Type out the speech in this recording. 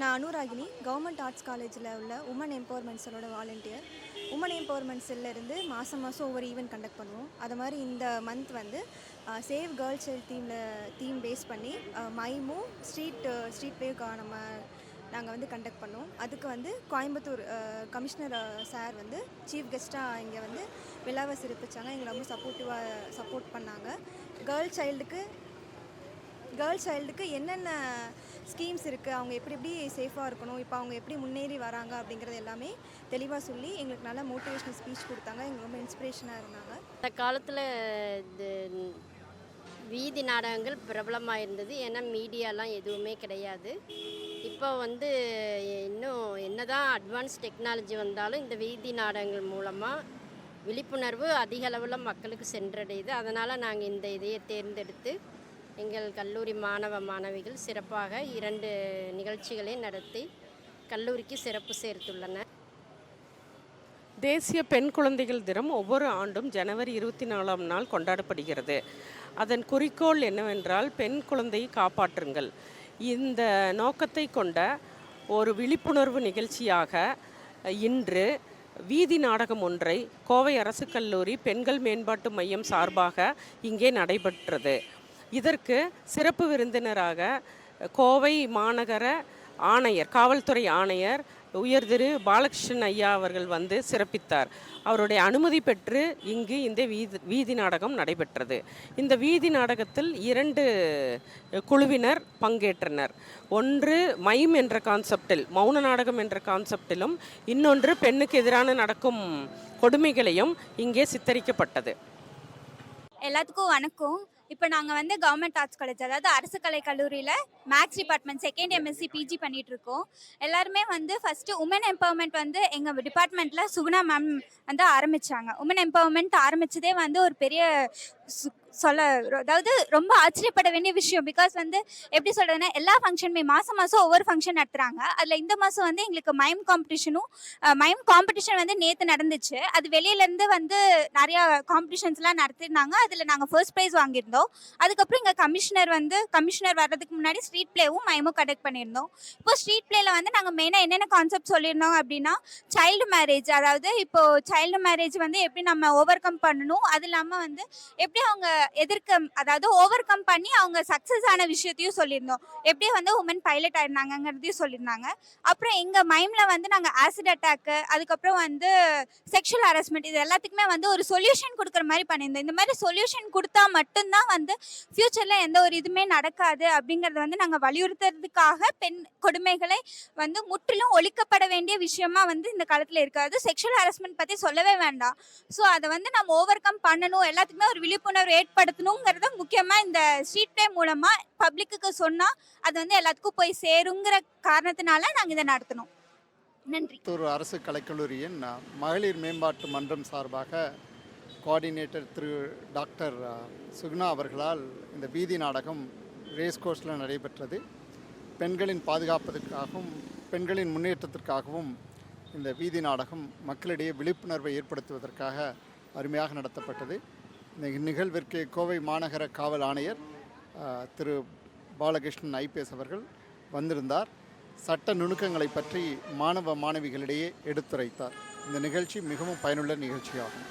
நான் Anuragini government arts காலேஜில் உள்ள உமன் எம்பவர்மெண்ட் செல்லோட வாலண்டியர் உமன் எம்பவர்மெண்ட் செல்லேருந்து மாதம் மாதம் ஒவ்வொரு ஈவெண்ட் கண்டக்ட் பண்ணுவோம். அது மாதிரி இந்த மந்த் வந்து சேவ் கேர்ள் சைல்ட் தீமில் தீம் பேஸ் பண்ணி மைமும் ஸ்ட்ரீட் ஸ்ட்ரீட் பிளேவுக்காக நம்ம நாங்கள் வந்து கண்டக்ட் பண்ணோம் அதுக்கு வந்து கோயம்புத்தூர் கமிஷனர் சார் வந்து சீஃப் கெஸ்ட்டாக இங்கே வந்து விழாவை சிறப்பிச்சாங்க. எங்களை ரொம்ப சப்போர்ட்டிவாக சப்போர்ட் பண்ணாங்க. கேர்ள் சைல்டுக்கு கேர்ள் சைல்டுக்கு என்னென்ன ஸ்கீம்ஸ் இருக்குது அவங்க எப்படி எப்படி சேஃபாக இருக்கணும்? இப்போ அவங்க எப்படி முன்னேறி வராங்க அப்படிங்கிறது எல்லாமே தெளிவாக சொல்லி எங்களுக்கு நல்ல மோட்டிவேஷனல் ஸ்பீச் கொடுத்தாங்க. எங்களுக்கு ரொம்ப இன்ஸ்பிரேஷனாக இருந்தாங்க. அந்த காலத்தில் இது வீதி நாடகங்கள் பிரபலமாக இருந்தது. ஏன்னா மீடியாலாம் எதுவுமே கிடையாது. இப்போ வந்து இன்னும் என்னதான் அட்வான்ஸ் டெக்னாலஜி வந்தாலும் இந்த வீதி நாடகங்கள் மூலமாக விழிப்புணர்வு அதிக அளவில் மக்களுக்கு சென்றடையுது. அதனால் நாங்கள் இந்த இதையை தேர்ந்தெடுத்து எங்கள் கல்லூரி மாணவ மாணவிகள் சிறப்பாக இரண்டு நிகழ்ச்சிகளை நடத்தி கல்லூரிக்கு சிறப்பு சேர்த்துள்ளனர். தேசிய பெண் குழந்தைகள் தினம் ஒவ்வொரு ஆண்டும் ஜனவரி இருபத்தி நாலாம் நாள் கொண்டாடப்படுகிறது. அதன் குறிக்கோள் என்னவென்றால் பெண் குழந்தையை காப்பாற்றுங்கள். இந்த நோக்கத்தை கொண்ட ஒரு விழிப்புணர்வு நிகழ்ச்சியாக இன்று வீதி நாடகம் ஒன்றை கோவை அரசு கல்லூரி பெண்கள் மேம்பாட்டு மையம் சார்பாக இங்கே நடைபெற்றது. இதற்கு சிறப்பு விருந்தினராக கோவை மாநகர ஆணையர் காவல்துறை ஆணையர் உயர் திரு பாலகிருஷ்ணன் ஐயா அவர்கள் வந்து சிறப்பித்தார். அவருடைய அனுமதி பெற்று இங்கு இந்த வீதி வீதி நாடகம் நடைபெற்றது. இந்த வீதி நாடகத்தில் இரண்டு குழுவினர் பங்கேற்றனர். ஒன்று மைம் என்ற கான்செப்டில் மௌன நாடகம் என்ற கான்செப்டிலும் இன்னொன்று பெண்ணுக்கு எதிரான நடக்கும் கொடுமைகளையும் இங்கே சித்தரிக்கப்பட்டது. எல்லாத்துக்கும் வணக்கம். இப்போ நாங்கள் வந்து கவர்மெண்ட் ஆர்ட்ஸ் காலேஜ் அதாவது அரசு கலை கல்லூரியில் maths department second MSc PG பண்ணிட்டு இருக்கோம். எல்லாருமே வந்து ஃபஸ்ட்டு உமன் எம்பவர்மெண்ட் வந்து எங்கள் டிபார்ட்மெண்ட்டில் சுகுணா மேம் வந்து ஆரம்பித்தாங்க உமன் எம்பவர்மெண்ட் ஆரம்பித்ததே வந்து ஒரு பெரிய சொல்ல அதாவது ரொம்ப ஆச்சரியப்பட வேண்டிய விஷயம். பிகாஸ் வந்து எப்படி சொல்கிறதுன்னா எல்லா ஃபங்க்ஷனுமே மாதம் மாதம் ஒவ்வொரு ஃபங்க்ஷன் நடத்துகிறாங்க அதில் இந்த மாதம் வந்து எங்களுக்கு மைம் காம்படிஷனும் மைம் காம்படிஷன் வந்து நேற்று நடந்துச்சு. அது வெளியிலேருந்து வந்து நிறையா காம்படிஷன்ஸ்லாம் நடத்திருந்தாங்க. அதில் நாங்கள் ஃபர்ஸ்ட் ப்ரைஸ் வாங்கியிருந்தோம். அதுக்கப்புறம் இங்கே கமிஷனர் வந்து கமிஷனர் வர்றதுக்கு முன்னாடி ஸ்ட்ரீட் பிளேவும் மைமும் கண்டக்ட் பண்ணியிருந்தோம். இப்போ ஸ்ட்ரீட் பிளேல வந்து நாங்கள் மெயினாக என்னென்ன கான்செப்ட் சொல்லியிருந்தோம் அப்படின்னா சைல்டு மேரேஜ் அதாவது இப்போ சைல்டு மேரேஜ் வந்து எப்படி நம்ம ஓவர் கம் பண்ணணும்? அது இல்லாமல் வந்து எப்படி எப்படி அவங்க எதிர்க்க அதாவது ஓவர் கம் பண்ணி அவங்க சக்ஸஸ் ஆன விஷயத்தையும் சொல்லியிருந்தோம். எப்படி வந்து உமன் பைலட் ஆயிருந்தாங்கிறதையும் சொல்லியிருந்தாங்க. அப்புறம் எங்கள் மைமில் வந்து நாங்கள் ஆசிட் அட்டாக்கு அதுக்கப்புறம் வந்து செக்ஷுவல் ஹராஸ்மெண்ட் இது எல்லாத்துக்குமே வந்து ஒரு சொல்யூஷன் கொடுக்குற மாதிரி பண்ணியிருந்தோம். இந்த மாதிரி சொல்யூஷன் கொடுத்தா மட்டும்தான் வந்து ஃப்யூச்சரில் எந்த ஒரு இதுவுமே நடக்காது அப்படிங்கிறத வந்து நாங்கள் வலியுறுத்துறதுக்காக பெண் கொடுமைகளை வந்து முற்றிலும் ஒழிக்கப்பட வேண்டிய விஷயமா வந்து இந்த காலத்தில் இருக்காது. செக்ஷுவல் ஹராஸ்மெண்ட் பற்றி சொல்லவே வேண்டாம். ஸோ அதை வந்து நம்ம ஓவர் கம் பண்ணணும். எல்லாத்துக்குமே ஒரு விழிப்புணர்வு ஏற்படுத்தணுங்கிறத முக்கியமாக இந்த ஸ்ட்ரீட் ப்ளே மூலமாக பப்ளிக்குக்கு சொன்னால் அது வந்து எல்லாத்துக்கும் போய் சேருங்கிற காரணத்தினால நாங்கள் இதை நடத்தினோம் நன்றி. தூர் அரசு கலைக்கல்லூரியின் மகளிர் மேம்பாட்டு மன்றம் சார்பாக கோஆர்டினேட்டர் திரு டாக்டர் சுகுணா அவர்களால் இந்த வீதி நாடகம் ரேஸ் கோர்ஸில் நடைபெற்றது. பெண்களின் பாதுகாப்பதற்காகவும் பெண்களின் முன்னேற்றத்திற்காகவும் இந்த வீதி நாடகம் மக்களிடையே விழிப்புணர்வை ஏற்படுத்துவதற்காக அருமையாக நடத்தப்பட்டது. இந்நிகழ்விற்கு கோவை மாநகர காவல் ஆணையர் திரு பாலகிருஷ்ணன் ஐபிஎஸ் அவர்கள் வந்திருந்தார். சட்ட நுணுக்கங்களை பற்றி மாணவ மாணவிகளிடையே எடுத்துரைத்தார். இந்த நிகழ்ச்சி மிகவும் பயனுள்ள நிகழ்ச்சியாகும்.